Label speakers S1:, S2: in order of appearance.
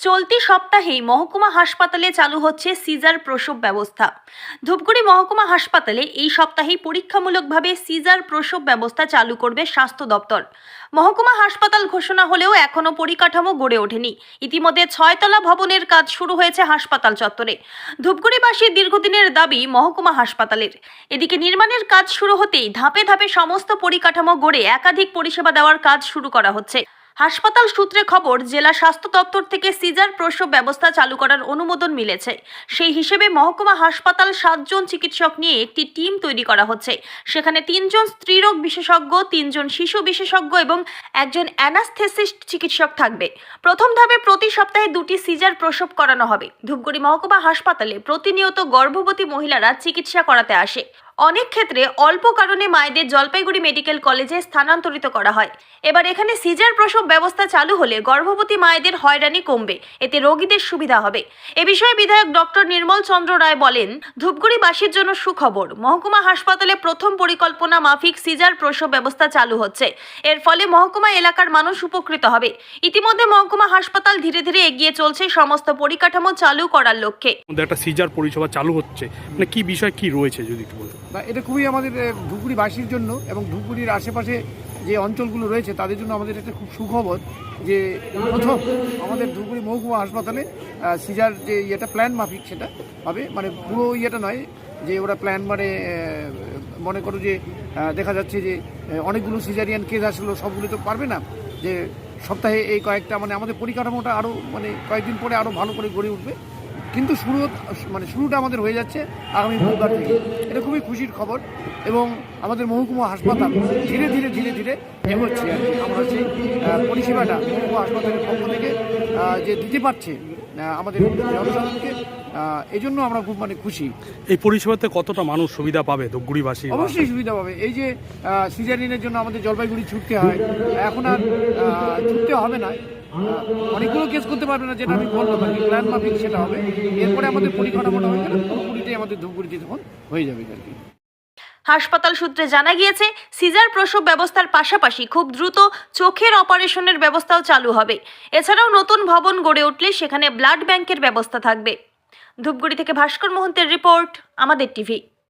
S1: চলতি সপ্তাহেই মহকুমা হাসপাতালে চালু হচ্ছে সিজার প্রসব ব্যবস্থা। ধূপগুড়ি মহকুমা হাসপাতালে এই সপ্তাহেই পরীক্ষামূলকভাবে সিজার প্রসব ব্যবস্থা চালু করবে স্বাস্থ্য দপ্তর। মহকুমা হাসপাতাল ঘোষণা হলেও এখনও পরিকাঠামো গড়ে ওঠেনি। ইতিমধ্যে ছয়তলা ভবনের কাজ শুরু হয়েছে হাসপাতাল চত্বরে। ধূপগুড়িবাসীর দীর্ঘদিনের দাবি মহকুমা হাসপাতালের। এদিকে নির্মাণের কাজ শুরু হতেই ধাপে ধাপে সমস্ত পরিকাঠামো গড়ে একাধিক পরিষেবা দেওয়ার কাজ শুরু করা হচ্ছে। হাসপাতাল সূত্রে খবর, জেলা স্বাস্থ্য দপ্তর থেকে সিজার প্রসব ব্যবস্থা চালু করার অনুমোদন মিলেছে। সেই হিসেবে মহকুমা হাসপাতাল সাতজন চিকিৎসক নিয়ে একটি টিম তৈরি করা হচ্ছে। সেখানে তিনজন স্ত্রীরোগ বিশেষজ্ঞ, তিনজন শিশু বিশেষজ্ঞ এবং একজন অ্যানাস্থেসিস্ট চিকিৎসক থাকবে। প্রথম ধাপে প্রতি সপ্তাহে দুটি সিজার প্রসব করানো হবে। ধূপগুড়ি মহকুমা হাসপাতালে প্রতিনিয়ত গর্ভবতী মহিলারা চিকিৎসা করাতে আসে। অনেক ক্ষেত্রে অল্প কারণে মায়েদের জলপাইগুড়ি মেডিকেল কলেজে স্থানান্তরিত করা হয়। এবার এখানে সিজার প্রসব ব্যবস্থা চালু হলে গর্ভবতী মায়েদের হয়রানি কমবে, এতে রোগীদের সুবিধা হবে। এ বিষয়ে বিধায়ক ডক্টর নির্মল চন্দ্র রায় বলেন, ধূপগুড়িবাসীর জন্য সুখবর, মহকুমা হাসপাতালে প্রথম পরিকল্পনা মাফিক সিজার প্রসব ব্যবস্থা চালু হচ্ছে। এর ফলে মহকুমা এলাকার মানুষ উপকৃত হবে। ইতিমধ্যে মহকুমা হাসপাতাল ধীরে ধীরে এগিয়ে চলছে, সমস্ত পরিকাঠামো চালু করার লক্ষ্যে।
S2: একটা সিজার পরিষেবা চালু হচ্ছে। মানে কি বিষয়, কি রয়েছে যদি একটু বলতেন?
S3: বা এটা খুবই আমাদের আহ, ধুপগুড়িবাসীর জন্য এবং ধুপগুড়ির আশেপাশে যে অঞ্চলগুলো রয়েছে তাদের জন্য আমাদের একটা খুব সুখবর যে প্রথম আমাদের ধুপগুড়ি মহকুমা হাসপাতালে সিজার যে ইয়েটা প্ল্যান মাফিক সেটা হবে মানে পুরো ইয়েটা নয় যে ওরা প্ল্যান মানে মনে করো যে দেখা যাচ্ছে যে অনেকগুলো সিজারিয়ান কেস আসলো সবগুলো তো পারবে না। যে সপ্তাহে এই কয়েকটা মানে আমাদের পরিকাঠামোটা আরও মানে কয়েকদিন পরে আরও ভালো করে গড়ে উঠবে। কিন্তু শুরু মানে শুরুটা আমাদের হয়ে যাচ্ছে আগামী বুধবার থেকে। এটা খুবই খুশির খবর এবং আমাদের মহকুমা হাসপাতাল ধীরে ধীরে ধীরে ধীরে এগোচ্ছে। আর কি আমরা সেই পরিষেবাটা মহকুমা হাসপাতালের পক্ষ থেকে যে দিতে পারছে আমাদের জনসাধারণকে এই জন্য আমরা খুব মানে খুশি।
S2: এই পরিষেবাতে কতটা মানুষ সুবিধা পাবে ধূপগুড়িবাসী
S3: অবশ্যই সুবিধা পাবে। এই যে সিজারিনের জন্য আমাদের জলপাইগুড়ি ছুটতে হয় এখন আর ছুটতে হবে না। অনেকগুলো কেস করতে পারবে না যেটা আমি বললাম আর কি প্ল্যান মাফিক সেটা হবে। এরপরে আমাদের পরিকাঠামোটা হয়ে গেলে পুরোপুরিটাই আমাদের ধূপগুড়িতে তখন হয়ে যাবে আর কি।
S1: হাসপাতাল সূত্রে জানা গিয়েছে, সিজার প্রসব ব্যবস্থার পাশাপাশি খুব দ্রুত চোখের অপারেশনের ব্যবস্থাও চালু হবে। এছাড়াও নতুন ভবন গড়ে উঠলে সেখানে ব্লাড ব্যাংকের ব্যবস্থা থাকবে। ধূপগুড়ি থেকে ভাস্কর মোহন্তের রিপোর্ট, আমাদের টিভি।